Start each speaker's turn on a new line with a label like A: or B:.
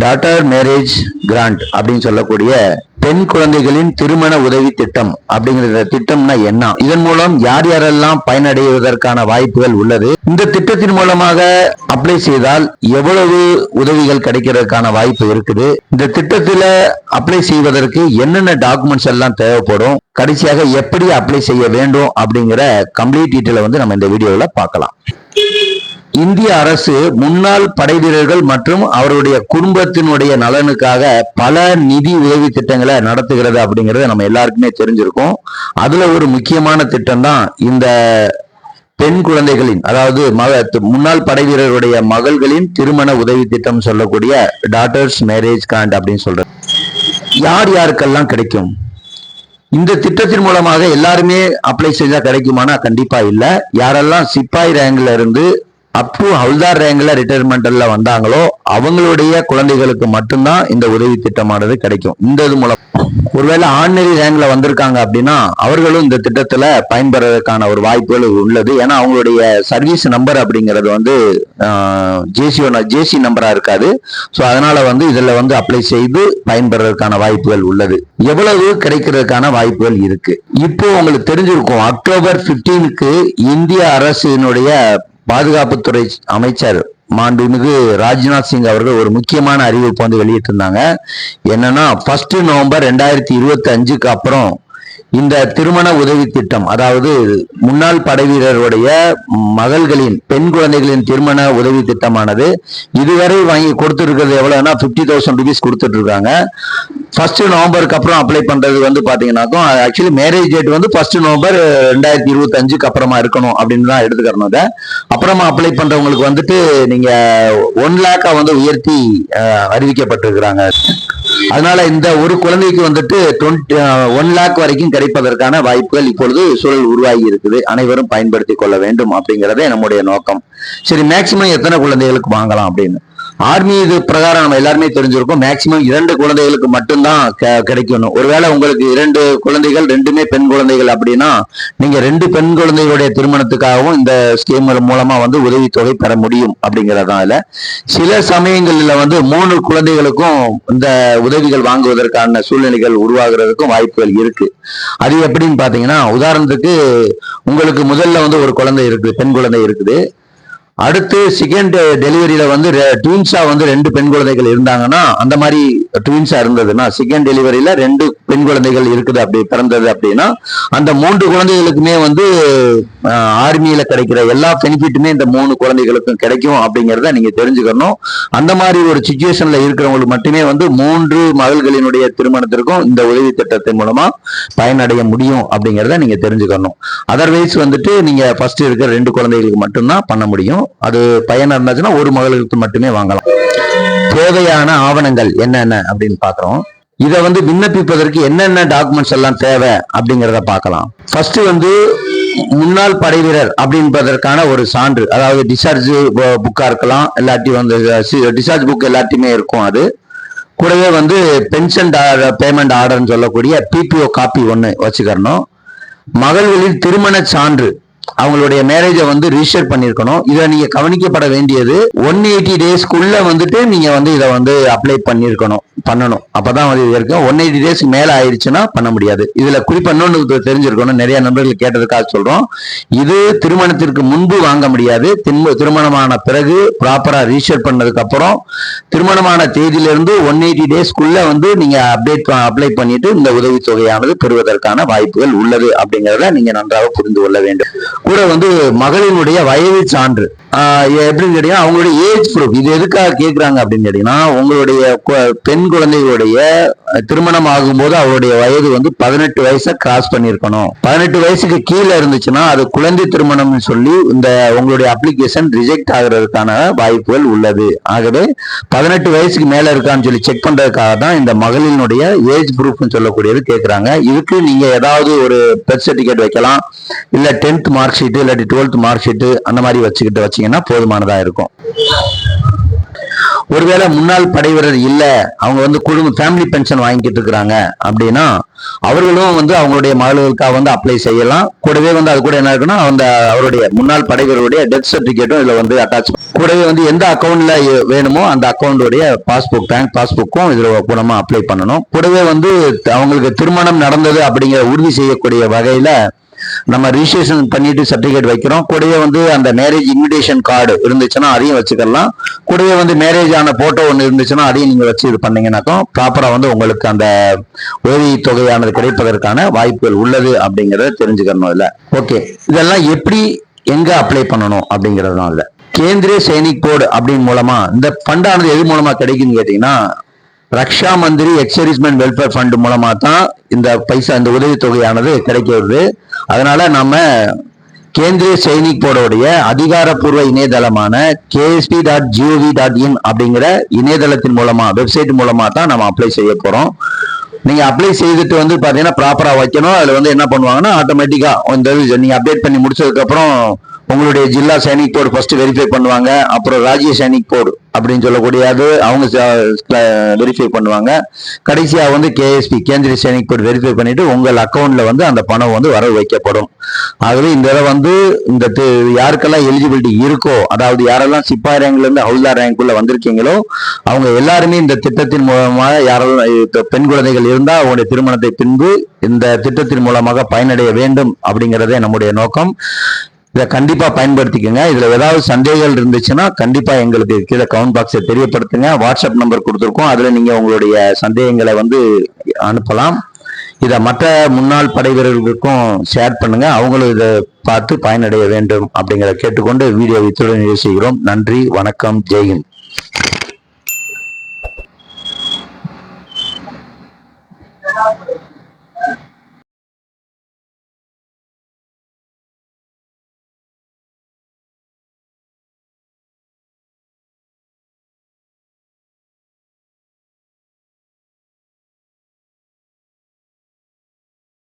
A: Daughter marriage grand அப்படின்னு சொல்லக்கூடிய பெண் குழந்தைகளின் திருமண உதவி திட்டம் அப்படிங்கிற திட்டம்னா என்ன? இதன் மூலம் யார் யாரெல்லாம் பயனடைவதற்கான வாய்ப்புகள் உள்ளது? இந்த திட்டத்தின் மூலமாக அப்ளை செய்தால் எவ்வளவு உதவிகள் கிடைக்கிறதுக்கான வாய்ப்பு இருக்குது? இந்த திட்டத்துல அப்ளை செய்வதற்கு என்னென்ன டாக்குமெண்ட்ஸ் எல்லாம் தேவைப்படும்? கடைசியாக எப்படி அப்ளை செய்ய வேண்டும் அப்படிங்கிற கம்ப்ளீட் டீட்டெயில வந்து நம்ம இந்த வீடியோல பார்க்கலாம். இந்திய அரசு முன்னாள் படை வீரர்கள் மற்றும் அவருடைய குடும்பத்தினுடைய நலனுக்காக பல நிதி உதவி திட்டங்களை நடத்துகிறது அப்படிங்கிறது நம்ம எல்லாருக்குமே தெரிஞ்சிருக்கும். அதுல ஒரு முக்கியமான திட்டம் தான் இந்த பெண் குழந்தைகளின் அதாவது மக முன்னாள் படை வீரருடைய மகள்களின் திருமண உதவி திட்டம் சொல்லக்கூடிய டாட்டர்ஸ் மேரேஜ் காண்ட் அப்படின்னு சொல்றது. யார் யாருக்கெல்லாம் கிடைக்கும்? இந்த திட்டத்தின் மூலமாக எல்லாருமே அப்ளை செஞ்சா கிடைக்குமானா கண்டிப்பா இல்ல. யாரெல்லாம் சிப்பாய் ரேங்க்ல இருந்து அப் டு ஹவுல்தார் ரேங்கில் ரிட்டையர்மெண்ட்ல வந்தாங்களோ அவங்களுடைய குழந்தைகளுக்கு மட்டும்தான் இந்த உதவி திட்டமானது கிடைக்கும். இந்த இது மூலம். ஒருவேளை ஆர்டினரி ரேங்க்ல வந்திருக்காங்க அப்படின்னா அவர்களும் இந்த திட்டத்துல பயன்பெறதுக்கான ஒரு வாய்ப்புகள் உள்ளது. ஏன்னா அவங்களுடைய சர்வீஸ் நம்பர் அப்படிங்கிறது வந்து ஜேசி ஜேசி நம்பரா இருக்காது. ஸோ அதனால வந்து இதுல வந்து அப்ளை செய்து பயன்பெறதுக்கான வாய்ப்புகள் உள்ளது. எவ்வளவு கிடைக்கிறதுக்கான வாய்ப்புகள் இருக்கு. இப்போ உங்களுக்கு தெரிஞ்சிருக்கும் அக்டோபர் 15க்கு இந்திய அரசினுடைய பாதுகாப்புத்துறை அமைச்சர் மாண்புமிகு ராஜ்நாத் சிங் அவர்கள் ஒரு முக்கியமான அறிவிப்பு வந்து வெளியிட்டிருந்தாங்க. என்னன்னா ஃபர்ஸ்ட் நவம்பர் ரெண்டாயிரத்தி இருபத்தி அஞ்சுக்கு அப்புறம் இந்த திருமண உதவி திட்டம் அதாவது முன்னாள் படை வீரருடைய மகள்களின் பெண் குழந்தைகளின் திருமண உதவி திட்டமானது இதுவரை வாங்கி கொடுத்துருக்கிறது எவ்வளோன்னா ஃபிஃப்டி தௌசண்ட் ருபீஸ் கொடுத்துட்டு இருக்காங்க. ஃபர்ஸ்ட் நவம்பருக்கு அப்புறம் அப்ளை பண்றது வந்து பாத்தீங்கன்னாக்கும் ஆக்சுவலி மேரேஜ் டேட் வந்து ஃபர்ஸ்ட் நவம்பர் ரெண்டாயிரத்தி இருபத்தி அஞ்சுக்கு அப்புறமா இருக்கணும் அப்படின்னு தான் எடுத்துக்கிறணும் அதை. அப்புறமா அப்ளை பண்றவங்களுக்கு வந்துட்டு நீங்க ஒன் லேக்கா வந்து உயர்த்தி அறிவிக்கப்பட்டிருக்கிறாங்க. அதனால இந்த ஒரு குழந்தைக்கு வந்துட்டு டுவெண்ட்டி ஒன் லேக் வரைக்கும் கிடைப்பதற்கான வாய்ப்புகள் இப்பொழுது சூழல் உருவாகி இருக்குது. அனைவரும் பயன்படுத்திக் கொள்ள வேண்டும் அப்படிங்கறதே நம்முடைய நோக்கம். சரி மேக்சிமம் எத்தனை குழந்தைகளுக்கு வாங்கலாம் அப்படின்னு? ஆர்மி இது பிரகாரம் நம்ம எல்லாருமே தெரிஞ்சிருக்கோம். மேக்சிமம் இரண்டு குழந்தைகளுக்கு மட்டும்தான் கிடைக்கணும். ஒருவேளை உங்களுக்கு இரண்டு குழந்தைகள் ரெண்டுமே பெண் குழந்தைகள் அப்படின்னா நீங்க ரெண்டு பெண் குழந்தைகளுடைய திருமணத்துக்காகவும் இந்த ஸ்கீம் மூலமா வந்து உதவித்தொகை பெற முடியும் அப்படிங்கறதால சில சமயங்களில் வந்து மூணு குழந்தைகளுக்கும் இந்த உதவிகள் வாங்குவதற்கான சூழ்நிலைகள் உருவாகிறதுக்கும் வாய்ப்புகள் இருக்கு. அது எப்படின்னு பாத்தீங்கன்னா உதாரணத்துக்கு உங்களுக்கு முதல்ல வந்து ஒரு குழந்தை இருக்குது பெண் குழந்தை இருக்குது. அடுத்து செகண்ட் டெலிவரியில வந்து ட்வின்ஸா வந்து ரெண்டு பெண் குழந்தைகள் இருந்தாங்கன்னா அந்த மாதிரி ட்வின்ஸா இருந்ததுன்னா செகண்ட் டெலிவரியில ரெண்டு பெண் குழந்தைகள் இருக்குது அப்படி பிறந்தது அப்படின்னா அந்த மூன்று குழந்தைகளுக்குமே வந்து ஆர்மியில கிடைக்கிற எல்லா பெனிஃபிட்டுமே இந்த மூணு குழந்தைகளுக்கும் கிடைக்கும் அப்படிங்கிறத நீங்க தெரிஞ்சுக்கணும். அந்த மாதிரி ஒரு சுச்சுவேஷன்ல இருக்கிறவங்களுக்கு மட்டுமே வந்து மூன்று மகள்களினுடைய திருமணத்திற்கும் இந்த உதவி திட்டத்தின் மூலமா பயனடைய முடியும் அப்படிங்கிறத நீங்க தெரிஞ்சுக்கணும். அதர்வைஸ் வந்துட்டு நீங்க ஃபர்ஸ்ட் இருக்கிற ரெண்டு குழந்தைகளுக்கு மட்டும்தான் பண்ண முடியும். அது பயனா இருந்துச்சுன்னா ஒரு மகளுக்கு மட்டுமே வாங்கலாம். தேவையான ஆவணங்கள் என்னென்ன அப்படின்னு பாக்குறோம். இதை வந்து விண்ணப்பிப்பதற்கு என்னென்ன டாக்குமெண்ட்ஸ் எல்லாம் தேவை அப்படிங்கிறத பார்க்கலாம். ஃபர்ஸ்ட் வந்து முன்னாள் படை வீரர் அப்படின்றதற்கான ஒரு சான்று. அதாவது டிஸ்சார்ஜ் புக்கா இருக்கலாம் எல்லாட்டி வந்து டிஸ்சார்ஜ் புக் எல்லாத்தையுமே இருக்கும் அது. கூடவே வந்து பென்ஷன் பேமெண்ட் ஆர்டர்னு சொல்லக்கூடிய பிபிஓ காப்பி ஒன்று வச்சுக்கிறணும். மகள்களின் திருமண சான்று. அவங்களுடைய மேரேஜை வந்து ரிஜிஸ்டர் பண்ணிருக்கணும். இதை நீங்க கவனிக்கப்பட வேண்டியது ஒன் எயிட்டி டேஸ்க்குள்ள வந்துட்டு நீங்க வந்து இதை வந்து அப்ளை பண்ணிருக்கணும் பண்ணணும். அப்பதான் வந்து இது இருக்கும். ஒன் எயிட்டி டேஸ்க்கு மேல ஆயிடுச்சுன்னா பண்ண முடியாது. இதுல குறிப்பா இன்னொன்று தெரிஞ்சிருக்கணும் நிறைய நண்பர்கள் கேட்டதுக்காக சொல்றோம். இது திருமணத்திற்கு முன்பு வாங்க முடியாது. திருமணமான பிறகு ப்ராப்பரா ரிஜிஸ்டர் பண்ணதுக்கு அப்புறம் திருமணமான தேதியிலிருந்து ஒன் எயிட்டி டேஸ்க்குள்ள வந்து நீங்க அப்டேட் அப்ளை பண்ணிட்டு இந்த உதவித்தொகையானது பெறுவதற்கான வாய்ப்புகள் உள்ளது அப்படிங்கிறத நீங்க நன்றாக புரிந்து கொள்ள வேண்டும். கூட வந்து மகளினுடைய வயது சான்று. எப்படின்னு கேட்டீங்கன்னா அவங்களுடைய ஏஜ் ப்ரூஃப் இது எதுக்காக கேட்குறாங்க அப்படின்னு கேட்டீங்கன்னா உங்களுடைய கு- பெண் குழந்தைகளுடைய திருமணம் ஆகும்போது அவருடைய வயது வந்து பதினெட்டு வயசை கிராஸ் பண்ணியிருக்கணும். பதினெட்டு வயசுக்கு கீழே இருந்துச்சுன்னா அது குழந்தை திருமணம்னு சொல்லி இந்த உங்களுடைய அப்ளிகேஷன் ரிஜெக்ட் ஆகுறதுக்கான வாய்ப்புகள் உள்ளது. ஆகவே பதினெட்டு வயசுக்கு மேலே இருக்கான்னு சொல்லி செக் பண்ணுறதுக்காக தான் இந்த மகளினுடைய ஏஜ் ப்ரூஃப்னு சொல்லக்கூடியது கேட்குறாங்க இதுக்கு நீங்கள் ஏதாவது ஒரு பெர்த் சர்டிஃபிகேட் வைக்கலாம். இல்லை டென்த் மார்க் ஷீட் இல்லாட்டி டுவெல்த் மார்க் ஷீட் அந்த மாதிரி வச்சுக்கிட்டு வச்சீங்கன்னா போதுமானதா இருக்கும். ஒருவேளை முன்னாள் படை வீரர் இல்ல அவங்க வந்து குடும்ப ஃபேமிலி பென்ஷன் வாங்கிட்டு இருக்கிறாங்க அப்படின்னா அவர்களும் வந்து அவங்களுடைய மகளுக்காக வந்து அப்ளை செய்யலாம். கூடவே வந்து அது கூட என்ன இருக்குன்னா அந்த அவருடைய முன்னாள் படை வீரருடைய டெத் சர்டிபிகேட்டும் இதுல வந்து அட்டாச் கூடவே வந்து எந்த அக்கௌண்ட்ல வேணுமோ அந்த அக்கௌண்டுடைய பாஸ்புக் பேங்க் பாஸ்புக்கும் இதுல மூலமா அப்ளை பண்ணணும். கூடவே வந்து அவங்களுக்கு திருமணம் நடந்தது அப்படிங்கிற உறுதி செய்யக்கூடிய வகையில நம்ம ரிஜிஸ்ட்ரேஷன் பண்ணிட்டு சர்டிபிகேட் வைக்கிறோம். கூடவே வந்து அந்த மேரேஜ் இன்விடேஷன் கார்டு இருந்துச்சுன்னா அதையும் வச்சுக்கலாம். கூடவே வந்து மேரேஜ் ஆன போட்டோ ஒன்று இருந்துச்சுன்னா அதையும் நீங்க வச்சு இது பண்ணீங்கன்னாக்கா ப்ராப்பரா வந்து உங்களுக்கு அந்த உதவி தொகையானது கிடைப்பதற்கான வாய்ப்புகள் உள்ளது அப்படிங்கறத தெரிஞ்சுக்கணும் இல்ல ஓகே இதெல்லாம் எப்படி எங்க அப்ளை பண்ணணும் அப்படிங்கறது தான் இல்ல கேந்திரிய சைனிக் போர்டு அப்படின்னு மூலமா இந்த ஃபண்டானது எது மூலமா கிடைக்குன்னு கேட்டீங்கன்னா ரக்ஷா மந்திரி எக்ஸரிஸ்மெண்ட் வெல்ஃபேர் ஃபண்ட் மூலமா தான் இந்த பைசா இந்த உதவித்தொகையானது கிடைக்கிறது. அதனால நம்ம கேந்திரிய சைனிக் போர்டோடைய அதிகாரப்பூர்வ இணையதளமான KSB dot GOV dot in அப்படிங்கிற இணையதளத்தின் மூலமா வெப்சைட் மூலமா தான் நம்ம அப்ளை செய்ய போறோம். நீங்க அப்ளை செய்துட்டு வந்து பாத்தீங்கன்னா ப்ராப்பரா வைக்கணும். அதுல வந்து என்ன பண்ணுவாங்கன்னா ஆட்டோமேட்டிக்கா இந்த இது நீங்க அப்டேட் பண்ணி முடிச்சதுக்கு அப்புறம் உங்களுடைய Zila Sainik board first verify பண்ணுவாங்க. அப்புறம் ராஜ்ய சைனிக் போர்டு அப்படின்னு சொல்லக்கூடிய அது அவங்க வெரிஃபை பண்ணுவாங்க. கடைசியாக வந்து KSP Kendriya Sainik board verify பண்ணிட்டு உங்கள் அக்கௌண்ட்ல வந்து அந்த பணம் வந்து வரவு வைக்கப்படும். ஆகவே இந்த இதை வந்து இந்த தி- யாருக்கெல்லாம் எலிஜிபிலிட்டி இருக்கோ அதாவது யாரெல்லாம் சிப்பாய் ரேங்க்லேருந்து ஹவுல்தார் ரேங்க்குள்ள வந்திருக்கீங்களோ அவங்க எல்லாருமே இந்த திட்டத்தின் மூலமாக யாரெல்லாம் பெண் குழந்தைகள் இருந்தால் அவங்களுடைய திருமணத்தை பின்பு இந்த திட்டத்தின் மூலமாக பயனடைய வேண்டும் அப்படிங்கிறதே நம்முடைய நோக்கம். இதை கண்டிப்பாக பயன்படுத்திக்கங்க. இதில் ஏதாவது சந்தேகங்கள் இருந்துச்சுன்னா கண்டிப்பாக எங்களுக்கு கீழே கவுண்ட் பாக்ஸை தெரியப்படுத்துங்க. வாட்ஸ்அப் நம்பர் கொடுத்துருக்கோம். அதில் நீங்கள் உங்களுடைய சந்தேகங்களை வந்து அனுப்பலாம். இதை மற்ற முன்னாள் படை வீரர்களுக்கும் ஷேர் பண்ணுங்க. அவங்களும் இதை பார்த்து பயனடைய வேண்டும் அப்படிங்கிறத கேட்டுக்கொண்டு வீடியோ இத்துடன் நிறைவு செய்கிறோம் நன்றி வணக்கம் ஜெய்ஹிந்த்